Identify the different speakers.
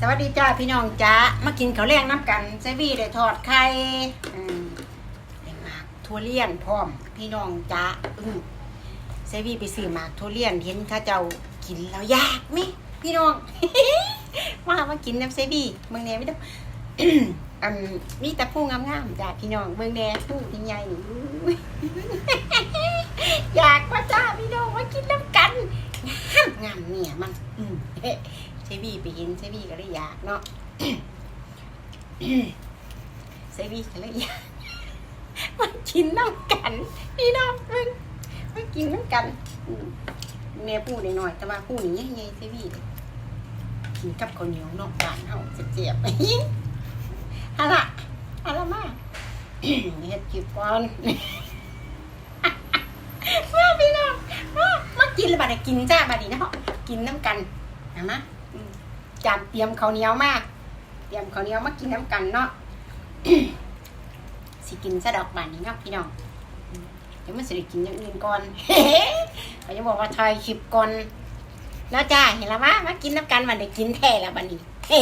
Speaker 1: สวัสดีจ้าพี่น้องจ้ามากินข้าวแรงน้ำกันเซวี่ได้ทอดไข่มได้หมากทั่วเลียนพร้อม พี่น้องจ้าอืมเซวี่ไปซื้อหมากทั่วเลียนเห็นข้าเจ้ากินแล้วยากไหมพี่น้องมามากินน้ำเซวี่เมืองแน่ไม่ต้องอันมีแต่ผู้งามๆจ้าพี่น้องเมืองแน่ผู้ที่ใหญ่อยอยากว่าจ้าพี่น้องมากินน้ำกันงามงามเนี่ยมันอื มเซบีไปเห็นเซบีก็เลยอยากเนาะเซบีก็เลยอยากมากินน้ำกันพี่น้องเพิ่งมากินน้ำกันอืมแม่พูดหน่อยๆแต่ว่าพูดนี้ยังไงเซบีกินกับข้าวเหนียวนอกบ้านเอาเจ็บๆฮะล่ะฮะละมาเฮ็ดกิบก่อนมาพี่น้องมากินแล้วบัดนี้กินจ้าบัดนี้เนาะกินน้ำกันนไหมอืม จามเตรียมข้าวเหนียวมาก เตรียมข้าวเหนียวมากินน้ำกันเนาะสิกินซะดอกบานนี้เนาะพี่น้องเดี๋ยวมันสิกินอย่างอื่นก่อนเขาจะบอกว่าถ่ายคลิปก่อนแล้วจ้าเห็นแล้วมามากินน้ำกันมันได้กินแท้แล้วบันนี้เฮ้